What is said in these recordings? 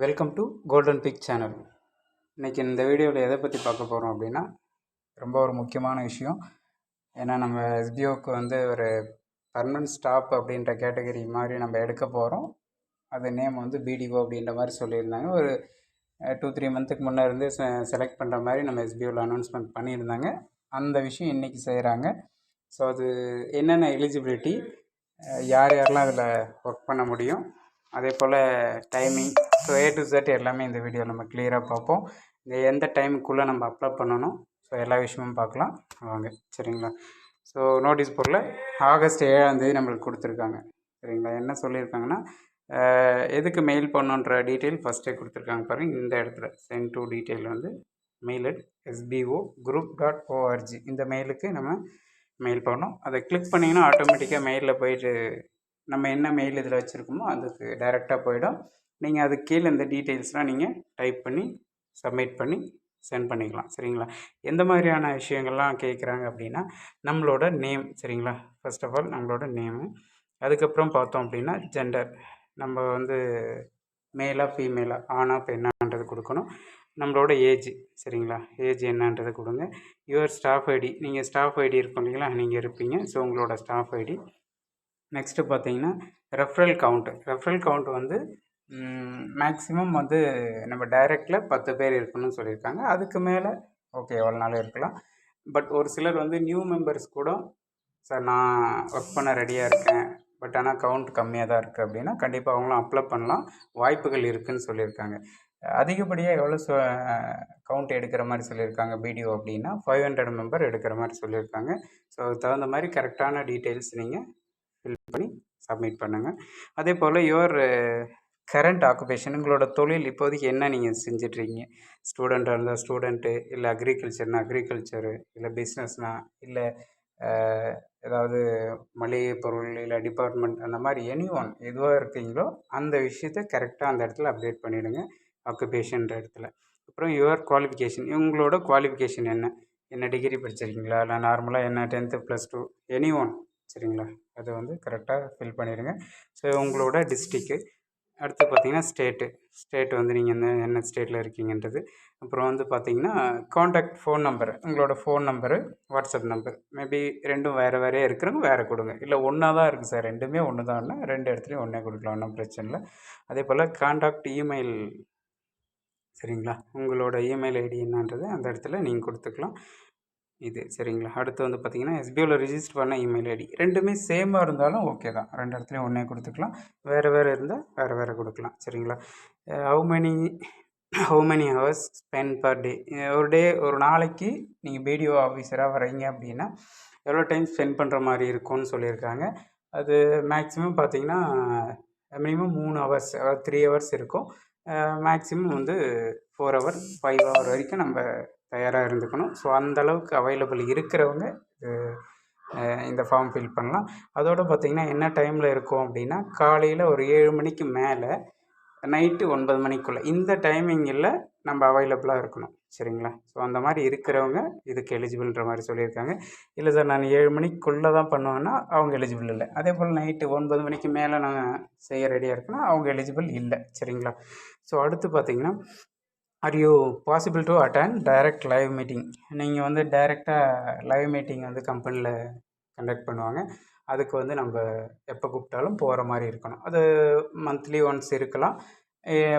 Welcome to golden pick channel இன்றைக்கி இந்த வீடியோவில் எதை பற்றி பார்க்க போகிறோம் அப்படின்னா ரொம்ப ஒரு முக்கியமான விஷயம். ஏன்னா நம்ம எஸ்பிஓக்கு வந்து ஒரு பர்மனன்ட் ஸ்டாப் அப்படின்ற கேட்டகரி மாதிரி நம்ம எடுக்க போகிறோம் அது நேம் வந்து பிடிஓ அப்படின்ற மாதிரி சொல்லியிருந்தாங்க. ஒரு டூ த்ரீ மந்த்துக்கு முன்னே இருந்து செலக்ட் பண்ணுற மாதிரி நம்ம எஸ்பிஓவில் அனௌன்ஸ்மெண்ட் பண்ணியிருந்தாங்க. அந்த விஷயம் இன்றைக்கி செய்கிறாங்க ஸோ அது என்னென்ன எலிஜிபிலிட்டி யார் யாரெல்லாம் அதில் ஒர்க் பண்ண முடியும்? அதே போல் timing so A to Z எல்லாமே இந்த வீடியோ நம்ம கிளியராக பார்ப்போம். இந்த எந்த டைமுக்குள்ளே நம்ம அப்ளை பண்ணணும்? ஸோ எல்லா விஷயமும் பார்க்கலாம். வாங்க சரிங்களா? ஸோ நோட்டீஸ் போர்டில் ஆகஸ்ட் ஏழாந்தேதி நம்மளுக்கு கொடுத்துருக்காங்க. சரிங்களா? என்ன சொல்லியிருக்காங்கன்னா எதுக்கு மெயில் பண்ணணுன்ற டீட்டெயில் ஃபஸ்ட்டே கொடுத்துருக்காங்க பாருங்கள் இந்த இடத்துல சென்ட் டூ டீட்டெயில் வந்து mail at SPO group dot ORG இந்த மெயிலுக்கு நம்ம மெயில் பண்ணணும். அதை கிளிக் பண்ணிங்கன்னா ஆட்டோமேட்டிக்காக மெயிலில் போயிட்டு நம்ம என்ன மெயில் இதில் வச்சுருக்கோமோ அதுக்கு டைரெக்டாக போயிடும். நீங்கள் அதுக்கு கீழே இந்த டீட்டெயில்ஸ்லாம் நீங்கள் டைப் பண்ணி சப்மிட் பண்ணி சென்ட் பண்ணிக்கலாம். சரிங்களா? எந்த மாதிரியான விஷயங்கள்லாம் கேட்குறாங்க அப்படின்னா நம்மளோட நேம் சரிங்களா? ஃபர்ஸ்ட் ஆஃப் ஆல் நம்மளோட நேமு அதுக்கப்புறம் பார்த்தோம் அப்படின்னா ஜெண்டர் நம்ம வந்து மேலாக ஃபீமேலாக ஆணா பெண்ணான்றது கொடுக்கணும். நம்மளோட ஏஜ் சரிங்களா? ஏஜ் என்னன்றதை கொடுங்க. யுவர் ஸ்டாஃப் ஐடி நீங்கள் ஸ்டாஃப் ஐடி இருக்கும் இல்லைங்களா? நீங்கள் இருப்பீங்க. ஸோ உங்களோட ஸ்டாஃப் ஐடி நெக்ஸ்ட்டு பார்த்தீங்கன்னா ரெஃப்ரல் கவுண்ட்டு ரெஃப்ரல் கவுண்ட் வந்து மேக்ஸிமம் வந்து நம்ம டைரக்டில் பத்து பேர் இருக்கணும்னு சொல்லியிருக்காங்க. அதுக்கு மேலே ஓகே எவ்வளோ நாள் இருக்கலாம். பட் ஒரு சிலர் வந்து நியூ மெம்பர்ஸ் கூட சார் நான் ஒர்க் பண்ண ரெடியாக இருக்கேன். பட் ஆனால் கவுண்ட் கம்மியாக தான் இருக்குது அப்படின்னா கண்டிப்பாக அவங்களும் அப்ளை பண்ணலாம். வாய்ப்புகள் இருக்குதுன்னு சொல்லியிருக்காங்க. அதிகப்படியாக எவ்வளோ கவுண்ட் எடுக்கிற மாதிரி சொல்லியிருக்காங்க பிடிஓ அப்படின்னா ஃபைவ் ஹண்ட்ரட் மெம்பர் எடுக்கிற மாதிரி சொல்லியிருக்காங்க. ஸோ அதுக்கு தகுந்த மாதிரி கரெக்டான டீட்டெயில்ஸ் நீங்கள் ஃபில் பண்ணி சப்மிட் பண்ணுங்கள் அதே போல் யுவர் கரண்ட் ஆக்குபேஷன் உங்களோட தொழில் இப்போதைக்கு என்ன நீங்கள் செஞ்சிட்ருக்கீங்க? ஸ்டூடெண்ட்டாக இருந்தால் ஸ்டூடெண்ட்டு இல்லை அக்ரிகல்ச்சர்னா அக்ரிகல்ச்சரு இல்லை பிஸ்னஸ்னா இல்லை ஏதாவது மளிகை பொருள் இல்லை டிபார்ட்மெண்ட் அந்த மாதிரி எனி ஒன் எதுவாக இருக்கீங்களோ அந்த விஷயத்த கரெக்டாக அந்த இடத்துல அப்டேட் பண்ணிவிடுங்க ஆக்குபேஷன்ற இடத்துல. அப்புறம் யுவர் குவாலிஃபிகேஷன் உங்களோட குவாலிஃபிகேஷன் என்ன? என்ன டிகிரி படிச்சிருக்கீங்களா? இல்லை நார்மலாக என்ன tenth plus two any one சரிங்களா? அதை வந்து கரெக்டாக ஃபில் பண்ணிடுங்க ஸோ உங்களோட டிஸ்ட்ரிக்கு அடுத்து பார்த்தீங்கன்னா ஸ்டேட்டு ஸ்டேட் வந்து நீங்கள் என்ன என்ன ஸ்டேட்டில் இருக்கீங்கன்றது. அப்புறம் வந்து பார்த்தீங்கன்னா காண்டாக்ட் ஃபோன் நம்பர் உங்களோட phone number WhatsApp number maybe ரெண்டும் வேறு வேறையே இருக்கிறவங்க வேறு கொடுங்க. இல்லை ஒன்றா தான் இருக்குது சார் ரெண்டுமே ஒன்று தான்னா ரெண்டு இடத்துலையும் ஒன்றே கொடுக்கலாம். ஒன்றும் பிரச்சனை இல்லை. அதே போல் காண்டாக்ட் இமெயில் சரிங்களா? உங்களோட இமெயில் ஐடி என்னன்றது அந்த இடத்துல நீங்கள் கொடுத்துக்கலாம். இது சரிங்களா? அடுத்து வந்து பார்த்தீங்கன்னா எஸ்பிஓவில் ரிஜிஸ்டர் பண்ண இமெயில் ஐடி ரெண்டுமே சேமாக இருந்தாலும் ஓகே தான். ரெண்டு இடத்துலையும் ஒன்றே கொடுத்துக்கலாம். வேறு வேறு இருந்தால் வேறு வேறு கொடுக்கலாம். சரிங்களா? How many how many hours spend per day ஒரு டே ஒரு நாளைக்கு நீங்கள் பிடிஓ ஆஃபீஸராக வரீங்க அப்படின்னா எவ்வளோ டைம் ஸ்பெண்ட் பண்ணுற மாதிரி இருக்கும்னு சொல்லியிருக்காங்க. அது மேக்ஸிமம் பார்த்தீங்கன்னா மினிமம் மூணு ஹவர்ஸ் அதாவது த்ரீ ஹவர்ஸ் இருக்கும். மேக்ஸிமம் வந்து ஃபோர் ஹவர் ஃபைவ் ஹவர் வரைக்கும் நம்ம தயாராக இருந்துக்கணும். ஸோ அந்தளவுக்கு அவைலபிள் இருக்கிறவங்க இந்த ஃபார்ம் ஃபில் பண்ணலாம். அதோடு பார்த்திங்கன்னா என்ன டைமில் இருக்கும் அப்படின்னா காலையில் ஒரு ஏழு மணிக்கு மேலே நைட்டு ஒன்பது மணிக்குள்ளே. இந்த டைமிங்கில் நம்ம அவைலபிளாக இருக்கணும். சரிங்களா? ஸோ அந்த மாதிரி இருக்கிறவங்க இதுக்கு எலிஜிபிள்ன்ற மாதிரி சொல்லியிருக்காங்க. இல்லை சார் நான் ஏழு மணிக்குள்ளே தான் பண்ணுவேன்னா அவங்க எலிஜிபிள் இல்லை. அதே போல் நைட்டு ஒன்பது மணிக்கு மேலே நான் செய்ய ரெடியாக இருக்கேன்னா அவங்க எலிஜிபிள் இல்லை. சரிங்களா? ஸோ அடுத்து பார்த்தீங்கன்னா are you possible to attend direct live meeting நீங்கள் வந்து டைரெக்டாக லைவ் மீட்டிங் வந்து கம்பெனியில் கண்டக்ட் பண்ணுவாங்க. அதுக்கு வந்து நம்ம எப்போ கூப்பிட்டாலும் போகிற மாதிரி இருக்கணும். அது மந்த்லி ஒன்ஸ் இருக்கலாம்.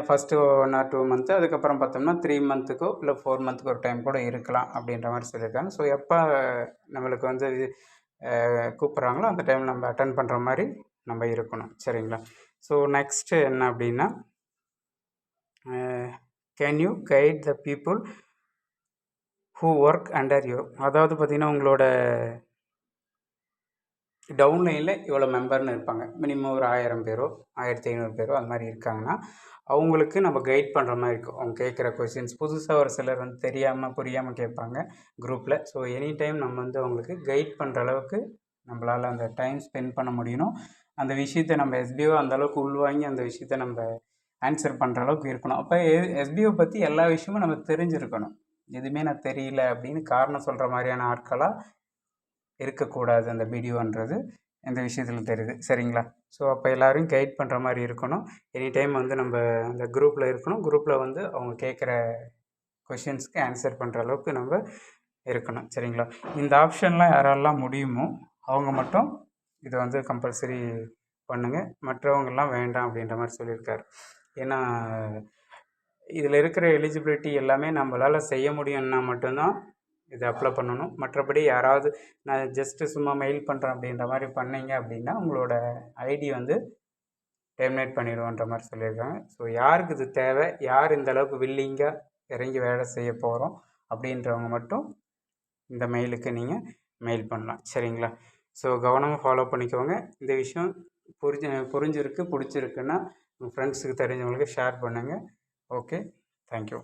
First one or two month அதுக்கப்புறம் பார்த்தோம்னா த்ரீ மந்த்துக்கோ இல்லை ஃபோர் மந்த்துக்கு ஒரு டைம் கூட இருக்கலாம் அப்படின்ற மாதிரி சொல்லியிருக்காங்க. ஸோ எப்போ நம்மளுக்கு வந்து கூப்பிட்றாங்களோ அந்த டைம் நம்ம அட்டன் பண்ணுற மாதிரி நம்ம இருக்கணும். சரிங்களா? ஸோ நெக்ஸ்ட்டு என்ன அப்படின்னா can you guide the people who work under you அதாவது பார்த்திங்கன்னா உங்களோட டவுன்லைனில் இவ்வளோ மெம்பர்னு இருப்பாங்க. மினிமம் ஒரு ஆயிரம் பேரோ ஆயிரத்தி ஐநூறு பேரோ அது மாதிரி இருக்காங்கன்னா அவங்களுக்கு நம்ம கைட் பண்ணுற மாதிரி இருக்கும். அவங்க கேட்குற கொஷின்ஸ் புதுசாக ஒரு சிலர் வந்து தெரியாமல் புரியாமல் கேட்பாங்க குரூப்பில் ஸோ எனி டைம் நம்ம வந்து அவங்களுக்கு கைட் பண்ணுற அளவுக்கு நம்மளால் அந்த டைம் ஸ்பெண்ட் பண்ண முடியணும். அந்த விஷயத்தை நம்ம எஸ்பிஓ அந்த அளவுக்கு உள்வாங்கி அந்த விஷயத்தை நம்ம ஆன்சர் பண்ணுற அளவுக்கு இருக்கணும். அப்போ எஸ்பிஓ பற்றி எல்லா விஷயமும் நம்ம தெரிஞ்சிருக்கணும். எதுவுமே நான் தெரியல அப்படின்னு காரணம் சொல்கிற மாதிரியான ஆட்களாக இருக்கக்கூடாது அந்த பிடிஓன்றது இந்த விஷயத்தில் தெரியுது. சரிங்களா? ஸோ அப்போ எல்லோரையும் கைட் பண்ணுற மாதிரி இருக்கணும். எனி டைம் வந்து நம்ம அந்த குரூப்பில் இருக்கணும். குரூப்பில் வந்து அவங்க கேட்குற கொஷின்ஸ்க்கு ஆன்சர் பண்ணுற அளவுக்கு நம்ம இருக்கணும். சரிங்களா? இந்த ஆப்ஷன்லாம் யாரெல்லாம் முடியுமோ அவங்க மட்டும் இதை வந்து கம்பல்சரி பண்ணுங்கள் மற்றவங்கெல்லாம் வேண்டாம் அப்படின்ற மாதிரி சொல்லியிருக்காரு. ஏன்னா இதில் இருக்கிற எலிஜிபிலிட்டி எல்லாமே நம்மளால் செய்ய முடியும்னா மட்டும்தான் இதை அப்ளை பண்ணணும். மற்றபடி யாராவது நான் ஜஸ்ட்டு சும்மா மெயில் பண்ணுறேன் அப்படின்ற மாதிரி பண்ணீங்க அப்படின்னா உங்களோட ஐடி வந்து டெர்மினேட் பண்ணிடுவோன்ற மாதிரி சொல்லியிருக்காங்க. ஸோ யாருக்கு இது தேவை? யார் இந்த அளவுக்கு வில்லிங்காக இறங்கி வேலை செய்ய போகிறோம் அப்படின்றவங்க மட்டும் இந்த மெயிலுக்கு நீங்கள் மெயில் பண்ணலாம். சரிங்களா? ஸோ கவனமாக ஃபாலோ பண்ணிக்கோங்க. இந்த விஷயம் புரிஞ்சு புரிஞ்சிருக்கு பிடிச்சிருக்குன்னா உங்கள் ஃப்ரெண்ட்ஸுக்கு தெரிஞ்சவங்களுக்கு ஷேர் பண்ணுங்கள் ஓகே தேங்க்யூ